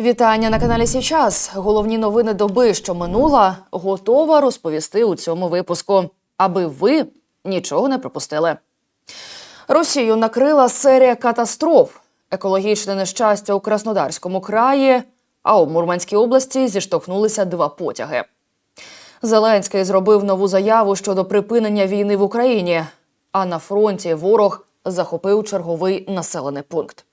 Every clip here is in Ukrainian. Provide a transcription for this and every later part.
Вітання на каналі Січас. Головні новини доби, що минула, готова розповісти у цьому випуску, аби ви нічого не пропустили. Росію накрила серія катастроф, екологічне нещастя у Краснодарському краї, а у Мурманській області зіштовхнулися два потяги. Зеленський зробив нову заяву щодо припинення війни в Україні, а на фронті ворог захопив черговий населений пункт.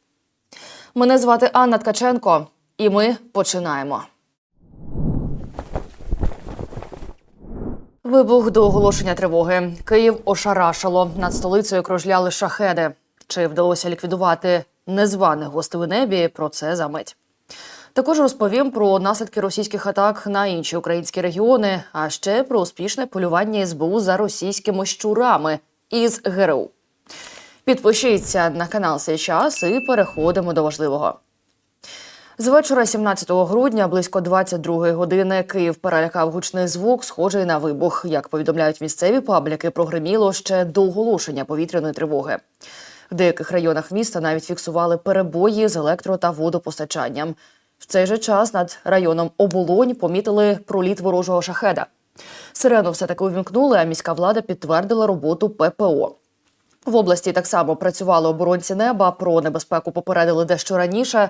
Мене звати Анна Ткаченко, і ми починаємо. Вибух до оголошення тривоги. Київ ошарашило. Над столицею кружляли шахеди. Чи вдалося ліквідувати незваних гостей у небі? Про це за мить. Також розповім про наслідки російських атак на інші українські регіони, а ще про успішне полювання СБУ за російськими щурами із ГРУ. Підпишіться на канал «Сей час і переходимо до важливого. З вечора 17 грудня, близько 22 години, Київ перелякав гучний звук, схожий на вибух. Як повідомляють місцеві пабліки, прогреміло ще до оголошення повітряної тривоги. В деяких районах міста навіть фіксували перебої з електро та водопостачанням. В цей же час над районом Оболонь помітили проліт ворожого шахеда. Сирену все таки увімкнули, а міська влада підтвердила роботу ППО. В області так само працювали оборонці неба. Про небезпеку попередили дещо раніше.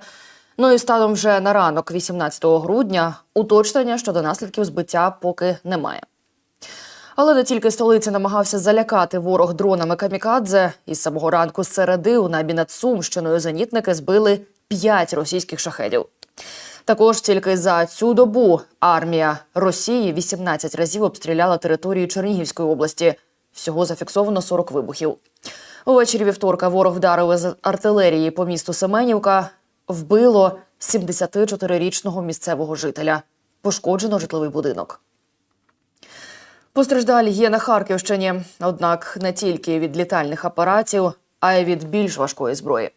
Ну і станом вже на ранок, 18 грудня, уточнення щодо наслідків збиття поки немає. Але не тільки столиці намагався залякати ворог дронами камікадзе. Із самого ранку з середи у небі над Сумщиною зенітники збили п'ять російських шахедів. Також тільки за цю добу армія Росії 18 разів обстріляла територію Чернігівської області. Всього зафіксовано 40 вибухів. Увечері вівторка ворог вдарив з артилерії по місту Семенівка. Вбило 74-річного місцевого жителя. Пошкоджено житловий будинок. Постраждалі є на Харківщині, однак не тільки від літальних апаратів, а й від більш важкої зброї.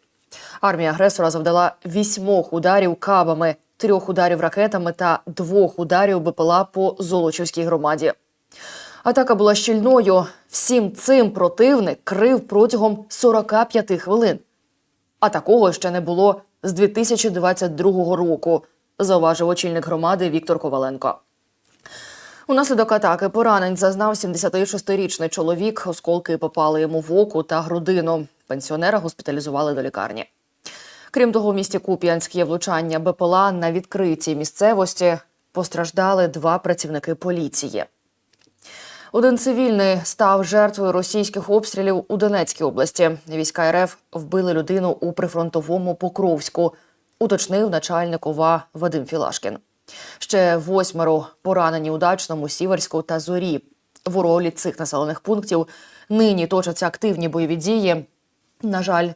Армія агресора завдала вісьмох ударів кабами, трьох ударів ракетами та двох ударів БПЛА по Золочівській громаді. Атака була щільною. Всім цим противник крив протягом 45 хвилин. А такого ще не було з 2022 року, зауважив очільник громади Віктор Коваленко. Унаслідок атаки поранень зазнав 76-річний чоловік. Осколки попали йому в оку та грудину. Пенсіонера госпіталізували до лікарні. Крім того, в місті Куп'янськ є влучання БПЛА на відкритій місцевості. Постраждали два працівники поліції. Один цивільний став жертвою російських обстрілів у Донецькій області. Війська РФ вбили людину у прифронтовому Покровську, уточнив начальник ОВА Вадим Філашкін. Ще восьмеро поранені у Дачному, Сіверську та Зорі. В уролі цих населених пунктів нині точаться активні бойові дії. На жаль,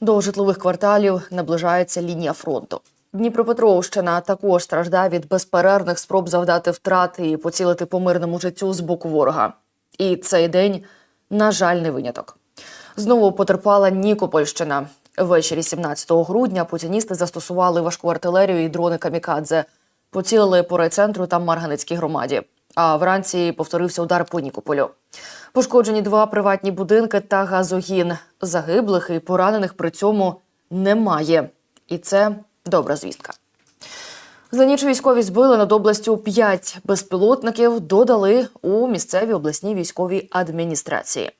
до житлових кварталів наближається лінія фронту. Дніпропетровщина також страждає від безперервних спроб завдати втрати і поцілити по мирному життю з боку ворога. І цей день, на жаль, не виняток. Знову потерпала Нікопольщина. Ввечері 17 грудня путіністи застосували важку артилерію і дрони камікадзе, поцілили по райцентру та Марганицькій громаді. А вранці повторився удар по Нікополю. Пошкоджені два приватні будинки та газогін. Загиблих і поранених при цьому немає. І це добра звістка. За ніч військові збили над областю п'ять безпілотників, додали у місцевій обласній військовій адміністрації.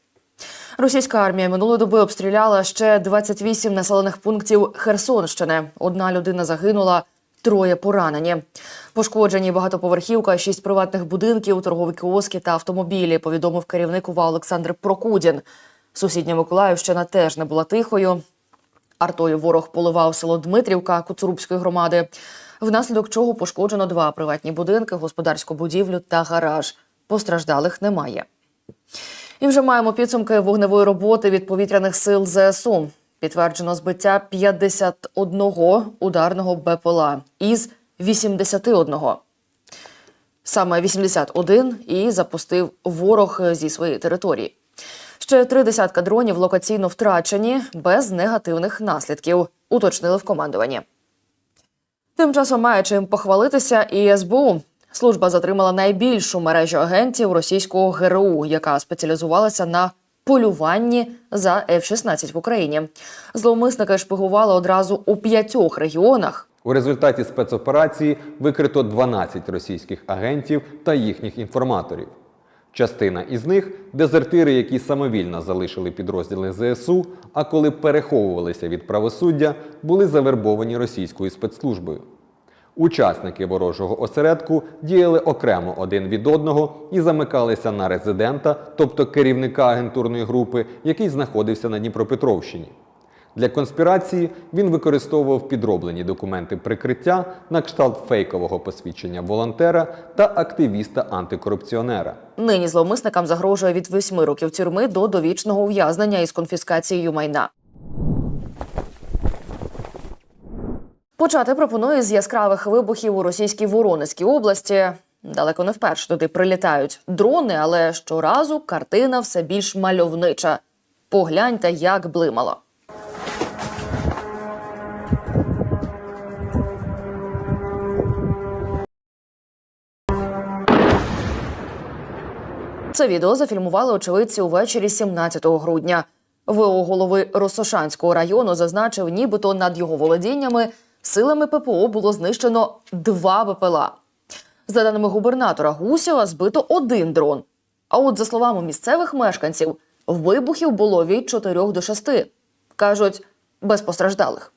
Російська армія минулої доби обстріляла ще 28 населених пунктів Херсонщини. Одна людина загинула, троє поранені. Пошкоджені багатоповерхівка, шість приватних будинків, торгові кіоски та автомобілі. Повідомив керівник УВА Олександр Прокудін. Сусідня Миколаївщина теж не була тихою. Артою ворог поливав село Дмитрівка Куцурубської громади, внаслідок чого пошкоджено два приватні будинки, господарську будівлю та гараж. Постраждалих немає. І вже маємо підсумки вогневої роботи від повітряних сил ЗСУ. Підтверджено збиття 51 ударного БПЛА із 81. Саме 81 і запустив ворог зі своєї території. Ще три десятка дронів локаційно втрачені без негативних наслідків, уточнили в командуванні. Тим часом має чим похвалитися і СБУ. Служба затримала найбільшу мережу агентів російського ГРУ, яка спеціалізувалася на полюванні за F-16 в Україні. Зловмисники шпигували одразу у п'ятьох регіонах. У результаті спецоперації викрито 12 російських агентів та їхніх інформаторів. Частина із них дезертири, які самовільно залишили підрозділи ЗСУ, а коли переховувалися від правосуддя, були завербовані російською спецслужбою. Учасники ворожого осередку діяли окремо один від одного і замикалися на резидента, тобто керівника агентурної групи, який знаходився на Дніпропетровщині. Для конспірації він використовував підроблені документи прикриття на кшталт фейкового посвідчення волонтера та активіста-антикорупціонера. Нині зловмисникам загрожує від 8 років тюрми до довічного ув'язнення із конфіскацією майна. Почати пропоную з яскравих вибухів у російській Воронезькій області. Далеко не вперше туди прилітають дрони, але щоразу картина все більш мальовнича. Погляньте, як блимало. Це відео зафільмували очевидці увечері 17 грудня. ВО голови Росошанського району зазначив, нібито над його володіннями силами ППО було знищено два БПЛА. За даними губернатора Гусєва, збито один дрон. А от за словами місцевих мешканців, вибухів було від 4 до 6. Кажуть, без постраждалих.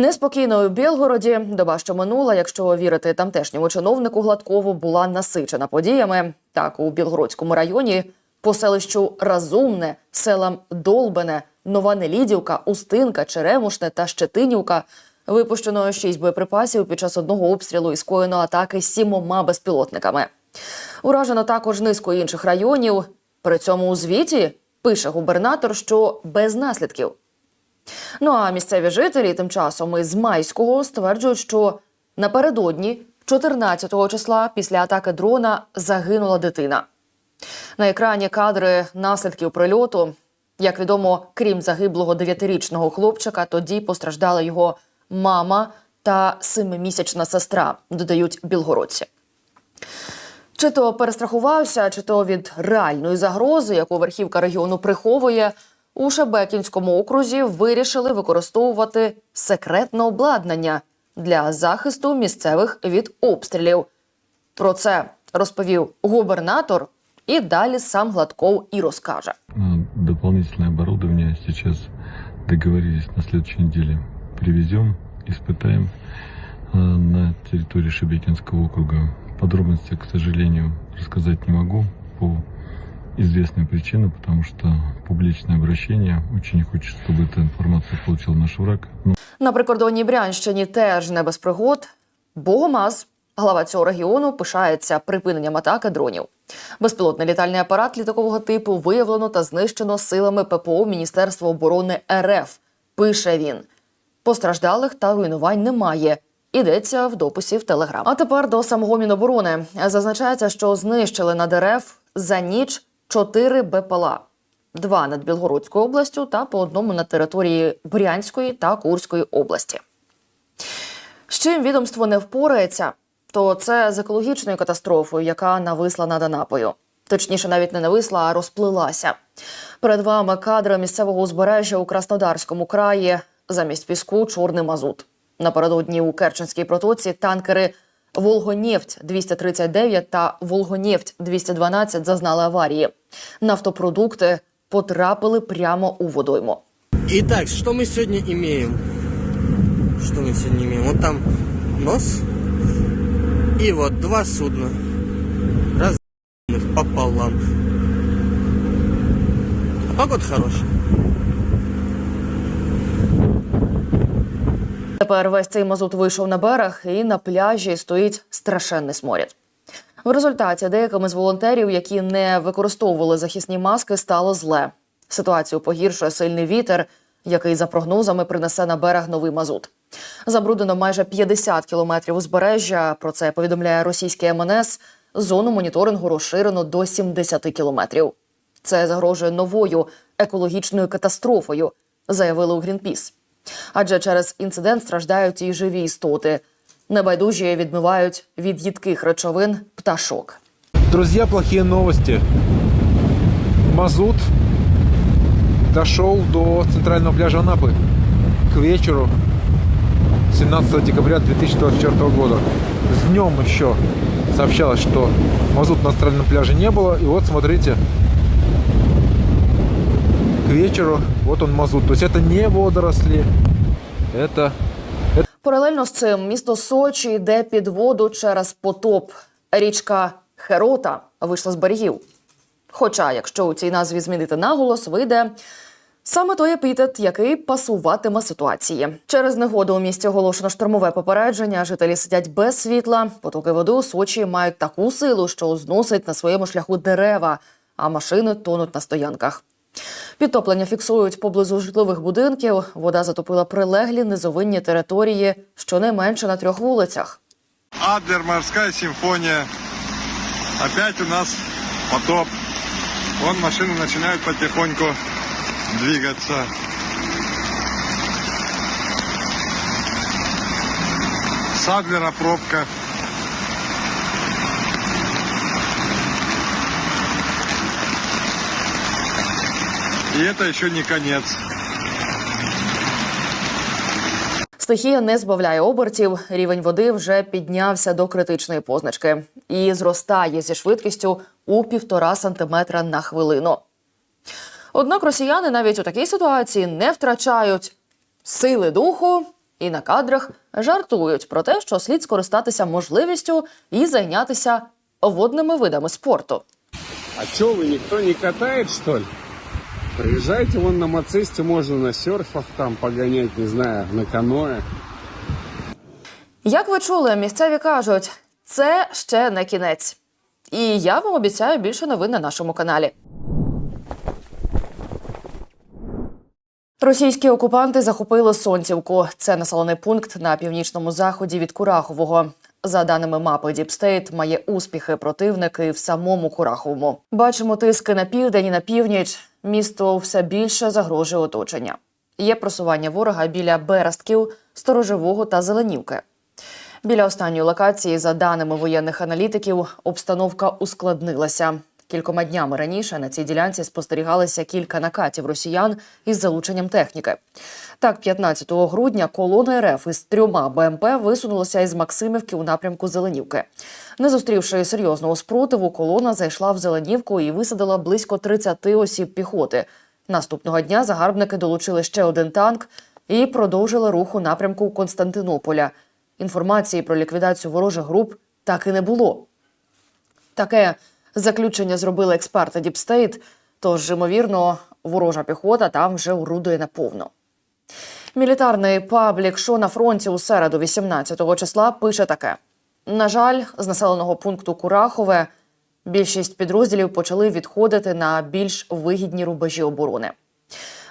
Неспокійно у Білгороді доба, що минула, якщо вірити тамтешньому чиновнику Гладкову, була насичена подіями. Так, у Білгородському районі по селищу Разумне, селам Долбене, Нова Нелідівка, Устинка, Черемушне та Щетинівка випущено шість боєприпасів під час одного обстрілу і скоєно атаки сімома безпілотниками. Уражено також низку інших районів. При цьому у звіті пише губернатор, що без наслідків. Ну а місцеві жителі тим часом із Майського стверджують, що напередодні, 14-го числа, після атаки дрона загинула дитина. На екрані кадри наслідків прильоту. Як відомо, крім загиблого дев'ятирічного хлопчика, тоді постраждали його мама та семимісячна сестра, додають білгородці. Чи то перестрахувався, чи то від реальної загрози, яку верхівка регіону приховує, у Шебекінському окрузі вирішили використовувати секретне обладнання для захисту місцевих від обстрілів. Про це розповів губернатор, і далі сам Гладков і розкаже. А, Дополнительное оборудование сейчас договорились на следующей неделе. Привезем, испытаем а, на территории Шебекинского округа. Подробности, к сожалению, рассказать не могу по известной причине, потому что публичное обращение. Очень хочет, чтобы эта информация получил наш враг. Ну, На прикордонній Брянщині теж не без пригод. Богомаз, глава цього регіону, пишається припиненням атаки дронів. Безпілотний літальний апарат літакового типу виявлено та знищено силами ППО Міністерства оборони РФ. Пише він. Постраждалих та руйнувань немає. Ідеться в дописі в Телеграм. А тепер до самого Міноборони зазначається, що знищили над РФ за ніч чотири БПЛА. Два над Білгородською областю та по одному на території Брянської та Курської області. З чим відомство не впорається, то це з екологічною катастрофою, яка нависла над Анапою. Точніше, навіть не нависла, а розплилася. Перед вами кадри місцевого узбережжя у Краснодарському краї замість піску чорний мазут. Напередодні у Керченській протоці танкери Волгонефть 239 та Волгонефть 212 зазнали аварії. Нафтопродукти потрапили прямо у водойму. Итак, что мы сегодня имеем? Что мы сегодня имеем? Вот там нос и вот два судна. Разных пополам. А погода хорошая. Тепер весь цей мазут вийшов на берег, і на пляжі стоїть страшенний сморід. В результаті деякими з волонтерів, які не використовували захисні маски, стало зле. Ситуацію погіршує сильний вітер, який за прогнозами принесе на берег новий мазут. Забруднено майже 50 кілометрів узбережжя. Про це повідомляє російський МНС. Зону моніторингу розширено до 70 кілометрів. Це загрожує новою екологічною катастрофою, заявили у Грінпіс. Адже через інцидент страждають і живі істоти. Небайдужі відмивають від їдких речовин пташок. Друзья, плохие новости. Мазут дошел до центрального пляжа Анапы. К вечеру 17 декабря 2024 года. С днем еще сообщалось, что мазут на астральном пляже не было. И вот смотрите, вечеру вот он мазут. То есть это не водоросли, это Паралельно з цим місто Сочі йде під воду через потоп. Річка Херота вийшла з берегів. Хоча, якщо у цій назві змінити наголос, вийде саме той епітет, який пасуватиме ситуації. Через негоду у місті оголошено штормове попередження. Жителі сидять без світла. Потоки води у Сочі мають таку силу, що зносить на своєму шляху дерева, а машини тонуть на стоянках. Підтоплення фіксують поблизу житлових будинків. Вода затопила прилеглі низовинні території щонайменше на трьох вулицях. Адлер, морская симфония. Опять у нас потоп. Вон машины начинают потихоньку двигаться. С Адлера пробка. И это еще не конец. Стихія не збавляє обертів. Рівень води вже піднявся до критичної позначки і зростає зі швидкістю у півтора сантиметра на хвилину. Однак росіяни навіть у такій ситуації не втрачають сили духу і на кадрах жартують про те, що слід скористатися можливістю і зайнятися водними видами спорту. А чё вы, никто не катает, что ли? Приезжайте вон на Мацисте, можно на серфах там погонять, не знаю, на каноэ. Як ви чули, місцеві кажуть, це ще не кінець. І я вам обіцяю більше новин на нашому каналі. Російські окупанти захопили Сонцівку. Це населений пункт на північному заході від Курахового. За даними мапи Діпстейт, має успіхи противники в самому Кураховому. Бачимо тиски на південь і на північ. Місто все більше загрожує оточення. Є просування ворога біля Берестків, Сторожового та Зеленівки. Біля останньої локації, за даними воєнних аналітиків, обстановка ускладнилася. Кількома днями раніше на цій ділянці спостерігалися кілька накатів росіян із залученням техніки. Так, 15 грудня колона РФ із трьома БМП висунулася із Максимівки у напрямку Зеленівки. Не зустрівши серйозного спротиву, колона зайшла в Зеленівку і висадила близько 30 осіб піхоти. Наступного дня загарбники долучили ще один танк і продовжили рух у напрямку Константинополя. Інформації про ліквідацію ворожих груп так і не було. Таке заключення зробили експерти Діпстейт, тож, ймовірно, ворожа піхота там вже орудує наповно. Мілітарний паблік «Що на фронті у середу, 18-го числа, пише таке: на жаль, з населеного пункту Курахове більшість підрозділів почали відходити на більш вигідні рубежі оборони.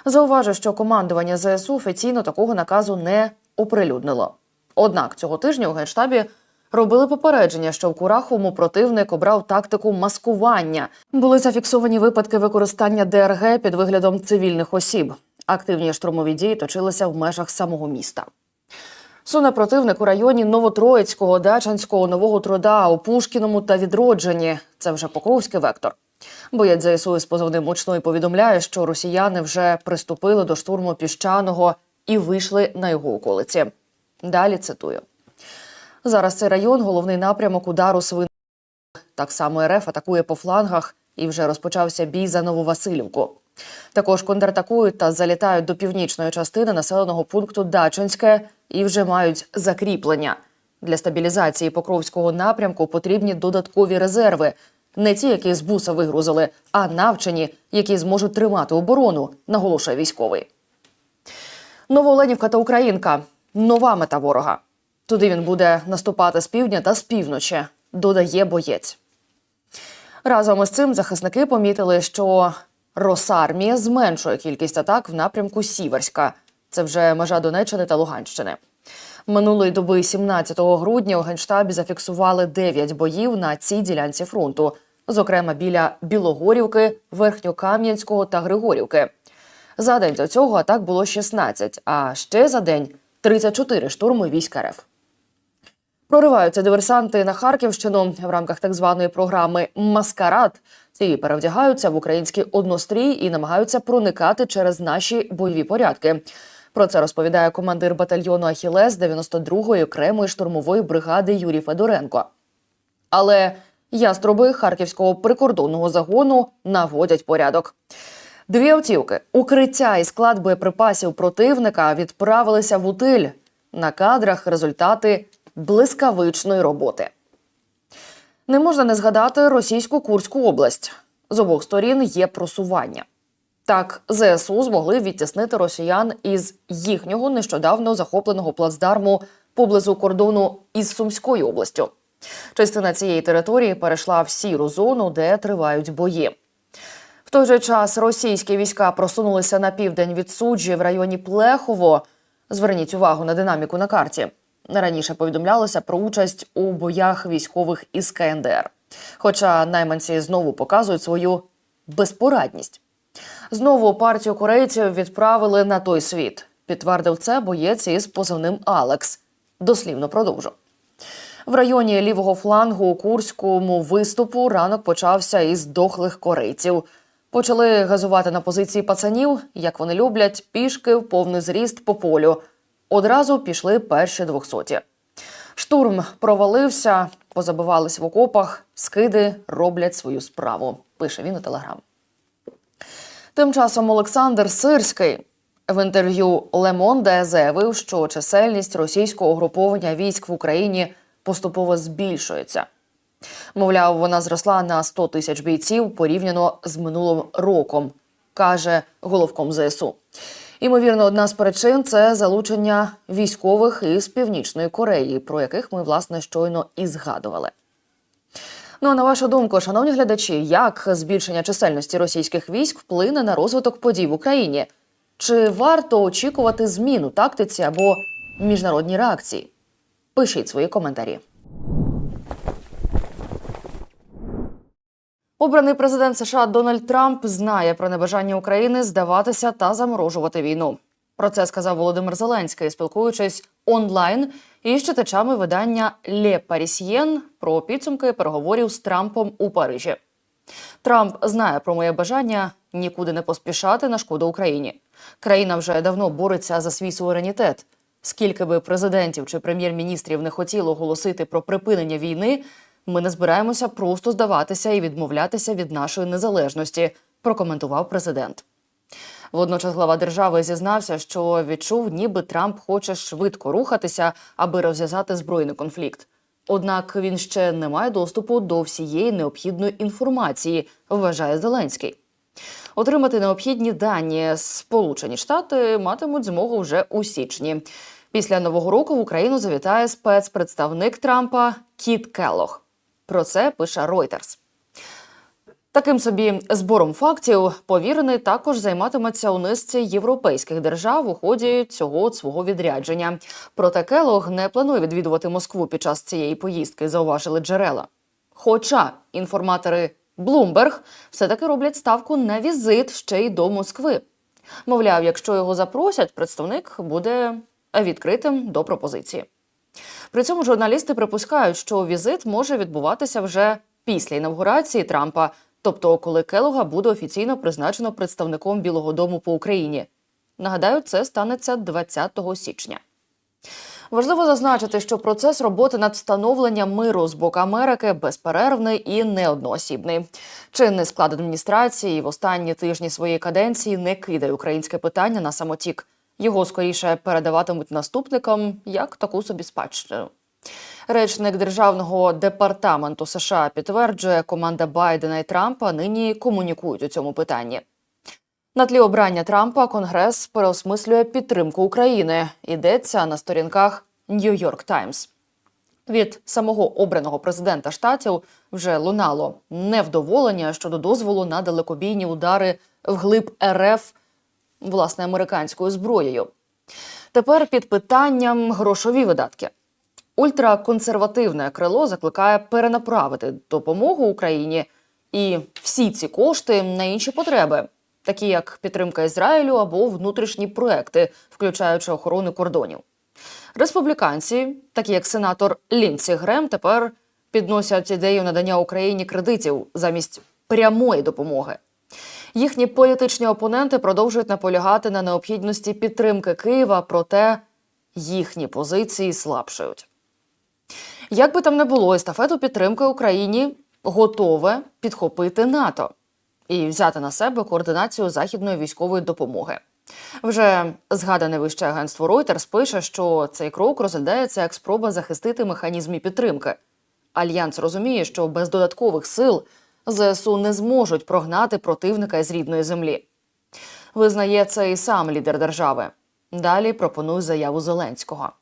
Зауважу, що командування ЗСУ офіційно такого наказу не оприлюднило. Однак цього тижня у генштабі робили попередження, що в Кураховому противник обрав тактику маскування. Були зафіксовані випадки використання ДРГ під виглядом цивільних осіб. Активні штурмові дії точилися в межах самого міста. Суне противник у районі Новотроїцького, Дачанського, Нового Труда, у Пушкіному та Відродженні. Це вже Покровський вектор. Боєць ЗСУ із позивним «Мучной» повідомляє, що росіяни вже приступили до штурму піщаного і вийшли на його околиці. Далі цитую. Зараз цей район головний напрямок удару свин. Так само РФ атакує по флангах і вже розпочався бій за Нововасилівку. Також контратакують та залітають до північної частини населеного пункту Дачинське і вже мають закріплення. Для стабілізації Покровського напрямку потрібні додаткові резерви, не ті, які з буса вигрузили, а навчені, які зможуть тримати оборону, наголошує військовий. Новооленівка та Українка нова мета ворога. Туди він буде наступати з півдня та з півночі, додає боєць. Разом із цим захисники помітили, що Росармія зменшує кількість атак в напрямку Сіверська. Це вже межа Донеччини та Луганщини. Минулої доби, 17 грудня, у генштабі зафіксували 9 боїв на цій ділянці фронту, зокрема біля Білогорівки, Верхньокам'янського та Григорівки. За день до цього атак було 16, а ще за день 34 штурми військ РФ. Прориваються диверсанти на Харківщину в рамках так званої програми Маскарад. Ці перевдягаються в український однострій і намагаються проникати через наші бойові порядки. Про це розповідає командир батальйону Ахілес 92-ї окремої штурмової бригади Юрій Федоренко. Але яструби харківського прикордонного загону наводять порядок. Дві автівки, укриття і склад боєприпасів противника відправилися в утиль. На кадрах результати блискавичної роботи. Не можна не згадати російську Курську область. З обох сторін є просування. Так, ЗСУ змогли відтіснити росіян із їхнього нещодавно захопленого плацдарму поблизу кордону із Сумською областю. Частина цієї території перейшла в сіру зону, де тривають бої. В той же час російські війська просунулися на південь від суджі в районі Плехово. Зверніть увагу на динаміку на карті. Раніше повідомлялося про участь у боях військових із КНДР. Хоча найманці знову показують свою безпорадність. Знову партію корейців відправили на той світ. Підтвердив це боєць із позивним Алекс. Дослівно продовжу. В районі лівого флангу у Курському виступу ранок почався із дохлих корейців. Почали газувати на позиції пацанів, як вони люблять, пішки в повний зріст по полю. Одразу пішли перші двохсоті. Штурм провалився, позабивались в окопах, скиди роблять свою справу. Пише він у телеграм. Тим часом Олександр Сирський в інтерв'ю Monde заявив, що чисельність російського угруповання військ в Україні поступово збільшується. Мовляв, вона зросла на 100 тисяч бійців порівняно з минулим роком, каже головком ЗСУ. Імовірно, одна з причин це залучення військових із Північної Кореї, про яких ми власне щойно і згадували. Ну а на вашу думку, шановні глядачі, як збільшення чисельності російських військ вплине на розвиток подій в Україні? Чи варто очікувати змін у тактиці або міжнародній реакції? Пишіть свої коментарі. Обраний президент США Дональд Трамп знає про небажання України здаватися та заморожувати війну. Про це сказав Володимир Зеленський, спілкуючись онлайн із читачами видання Ле Парісьєн про підсумки переговорів з Трампом у Парижі. Трамп знає про моє бажання нікуди не поспішати на шкоду Україні. Країна вже давно бореться за свій суверенітет. Скільки би президентів чи прем'єр-міністрів не хотіло оголосити про припинення війни, ми не збираємося просто здаватися і відмовлятися від нашої незалежності, прокоментував президент. Водночас глава держави зізнався, що відчув, ніби Трамп хоче швидко рухатися, аби розв'язати збройний конфлікт. Однак він ще не має доступу до всієї необхідної інформації, вважає Зеленський. Отримати необхідні дані Сполучені Штати матимуть змогу вже у січні. Після нового року в Україну завітає спецпредставник Трампа Кіт Келлог. Про це пише Reuters. Таким собі збором фактів повірений також займатиметься у низці європейських держав у ході цього свого відрядження. Проте Келог не планує відвідувати Москву під час цієї поїздки, зауважили джерела. Хоча інформатори Bloomberg все-таки роблять ставку на візит ще й до Москви. Мовляв, якщо його запросять, представник буде відкритим до пропозиції. При цьому журналісти припускають, що візит може відбуватися вже після інавгурації Трампа, тобто коли Келога буде офіційно призначено представником Білого Дому по Україні. Нагадаю, це станеться 20 січня. Важливо зазначити, що процес роботи над встановленням миру з боку Америки безперервний і неодноосібний. Чинний склад адміністрації в останні тижні своєї каденції не кидає українське питання на самотік. Його скоріше передаватимуть наступникам як таку собі спадщину. Речник державного департаменту США підтверджує, команда Байдена і Трампа нині комунікують у цьому питанні. На тлі обрання Трампа Конгрес переосмислює підтримку України. Йдеться на сторінках York Times. Від самого обраного президента штатів вже лунало невдоволення щодо дозволу на далекобійні удари вглиб РФ власне американською зброєю. Тепер під питанням грошові видатки. Ультраконсервативне крило закликає перенаправити допомогу Україні і всі ці кошти на інші потреби, такі як підтримка Ізраїлю або внутрішні проекти, включаючи охорону кордонів. Республіканці, такі як сенатор Лінсі Грем, тепер підносять ідею надання Україні кредитів замість прямої допомоги. Їхні політичні опоненти продовжують наполягати на необхідності підтримки Києва, проте їхні позиції слабшають. Як би там не було, естафету підтримки Україні готове підхопити НАТО і взяти на себе координацію західної військової допомоги. Вже згадане вище агентство Reuters пише, що цей крок розглядається як спроба захистити механізми підтримки. Альянс розуміє, що без додаткових сил ЗСУ не зможуть прогнати противника із рідної землі. Визнає це і сам лідер держави. Далі пропонує заяву Зеленського.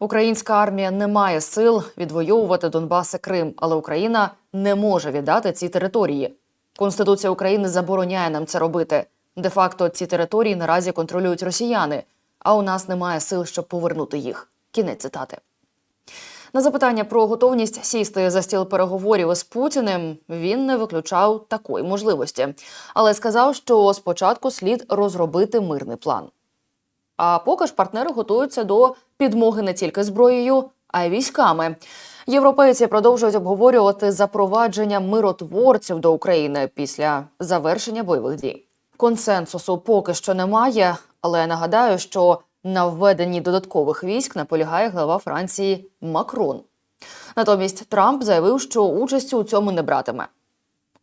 Українська армія не має сил відвоювати Донбас і Крим, але Україна не може віддати ці території. Конституція України забороняє нам це робити. Де-факто ці території наразі контролюють росіяни, а у нас немає сил, щоб повернути їх. Кінець цитати. На запитання про готовність сісти за стіл переговорів із Путіним він не виключав такої можливості, але сказав, що спочатку слід розробити мирний план. А поки ж партнери готуються до підмоги не тільки зброєю, а й військами. Європейці продовжують обговорювати запровадження миротворців до України після завершення бойових дій. Консенсусу поки що немає, але я нагадаю, що на введенні додаткових військ наполягає глава Франції Макрон. Натомість Трамп заявив, що участі у цьому не братиме.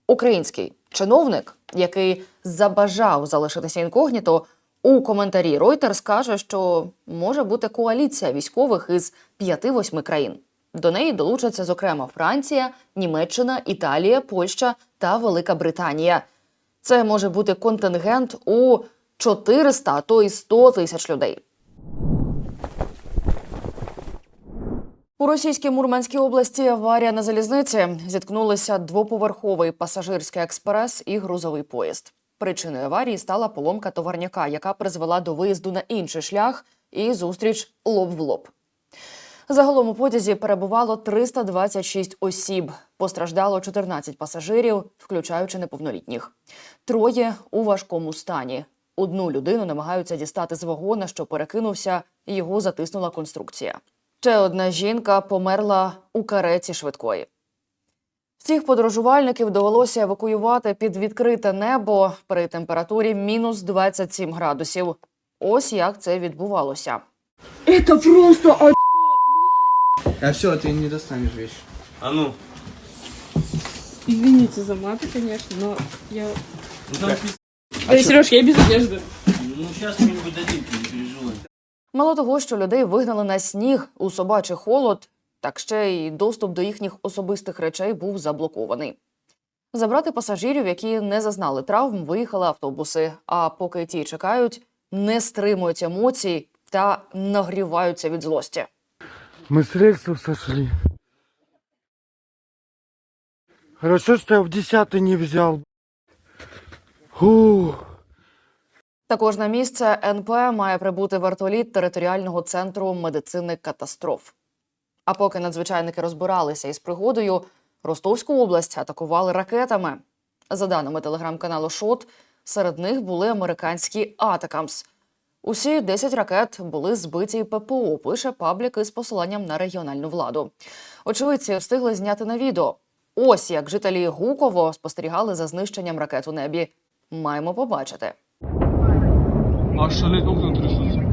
Український чиновник, який забажав залишитися інкогніто, у коментарі Reuters каже, що може бути коаліція військових із 5-8 країн. До неї долучаться, зокрема, Франція, Німеччина, Італія, Польща та Велика Британія. Це може бути контингент у 400, а то й 100 тисяч людей. У російській Мурманській області аварія на залізниці зіткнулися двоповерховий пасажирський експрес і грузовий поїзд. Причиною аварії стала поломка товарняка, яка призвела до виїзду на інший шлях і зустріч лоб в лоб. Загалом у потязі перебувало 326 осіб. Постраждало 14 пасажирів, включаючи неповнолітніх. Троє у важкому стані. Одну людину намагаються дістати з вагона, що перекинувся, і його затиснула конструкція. Ще одна жінка померла у кареті швидкої. Всіх подорожувальників довелося евакуювати під відкрите небо при температурі мінус 27 градусів. Ось як це відбувалося. Это просто о- А все, ты не достанешь вещи. А ну. Извините за маты, конечно, но я... Ну там Да, Сереж, я без одежды. Ну сейчас что-нибудь дадим, ты не переживай. Мало того, що людей вигнали на сніг у собачий холод, так ще й доступ до їхніх особистих речей був заблокований. Забрати пасажирів, які не зазнали травм, виїхали автобуси. А поки ті чекають, не стримують емоцій та нагріваються від злості. Мы с рельсов сошли. Хорошо, что я в десятый не взял. Фу. Також на місце НП має прибути вертоліт територіального центру медицини катастроф. А поки надзвичайники розбиралися із пригодою, Ростовську область атакували ракетами. За даними телеграм-каналу Шот, серед них були американські Атакамс. Усі 10 ракет були збиті ППО, пише паблік із посиланням на регіональну владу. Очевидці встигли зняти на відео. Ось як жителі Гуково спостерігали за знищенням ракет у небі. Маємо побачити. Аж окна трясутся.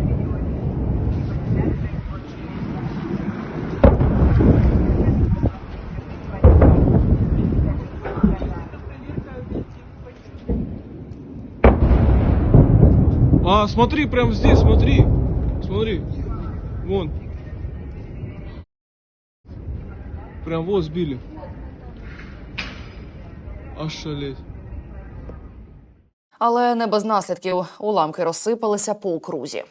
А, смотри, прям здесь, смотри. Смотри. Вон. Прям вот сбили. Аж. Але не без наслідків уламки розсипалися по окрузі.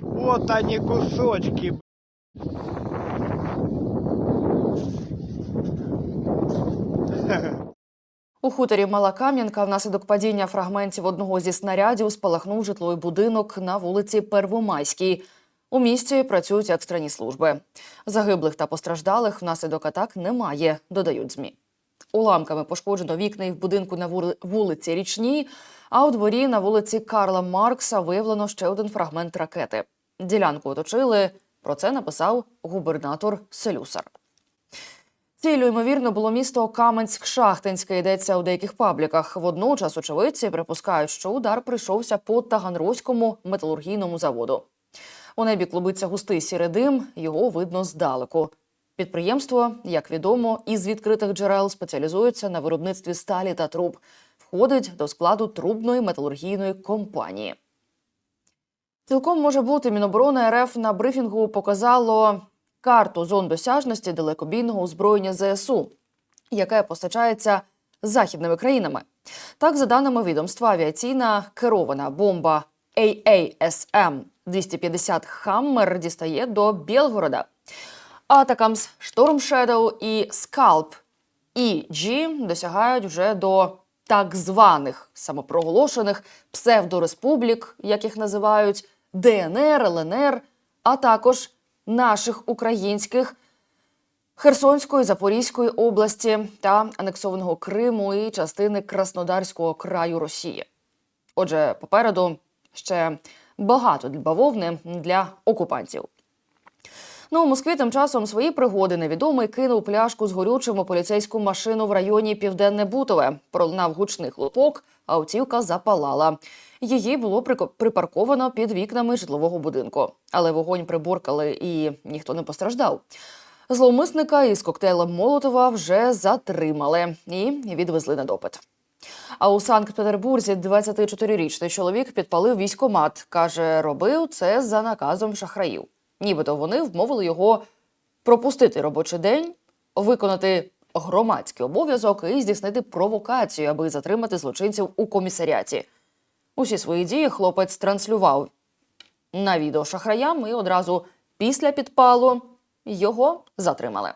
Вот они кусочки. У хуторі Мала Кам'янка внаслідок падіння фрагментів одного зі снарядів спалахнув житловий будинок на вулиці Первомайській. У місті працюють екстрені служби. Загиблих та постраждалих внаслідок атак немає, додають змі. Уламками пошкоджено вікна і в будинку на вулиці Річній, а у дворі на вулиці Карла Маркса виявлено ще один фрагмент ракети. Ділянку оточили. Про це написав губернатор Селюсар. Ціллю, ймовірно, було місто Каменськ-Шахтинське, йдеться у деяких пабліках. Водночас очевидці припускають, що удар прийшовся по Таганрозькому металургійному заводу. У небі клубиться густий сірий дим, його видно здалеку. Підприємство, як відомо, із відкритих джерел спеціалізується на виробництві сталі та труб, входить до складу трубної металургійної компанії. Цілком може бути Міноборони РФ на брифінгу показало карту зон досяжності далекобійного озброєння ЗСУ, яке постачається західними країнами. Так, за даними відомства, авіаційна керована бомба AASM 250 Хаммер дістає до Білгорода. Атакамс Storm Shadow і Scalp EG досягають вже до так званих самопроголошених псевдореспублік, як їх називають, ДНР, ЛНР, а також наших українських Херсонської, Запорізької області та анексованого Криму і частини Краснодарського краю Росії. Отже, попереду ще багато для бавовни для окупантів. Ну, у Москві тим часом свої пригоди невідомий кинув пляшку з горючим у поліцейську машину в районі Південне Бутове. Пролунав гучний хлопок, автівка запалала. Її було припарковано під вікнами житлового будинку. Але вогонь приборкали і ніхто не постраждав. Зловмисника із коктейлем Молотова вже затримали і відвезли на допит. А у Санкт-Петербурзі 24-річний чоловік підпалив військомат. Каже, робив це за наказом шахраїв. Нібито вони вмовили його пропустити робочий день, виконати громадський обов'язок і здійснити провокацію, аби затримати злочинців у комісаріаті. Усі свої дії хлопець транслював на відео шахраям і одразу після підпалу його затримали.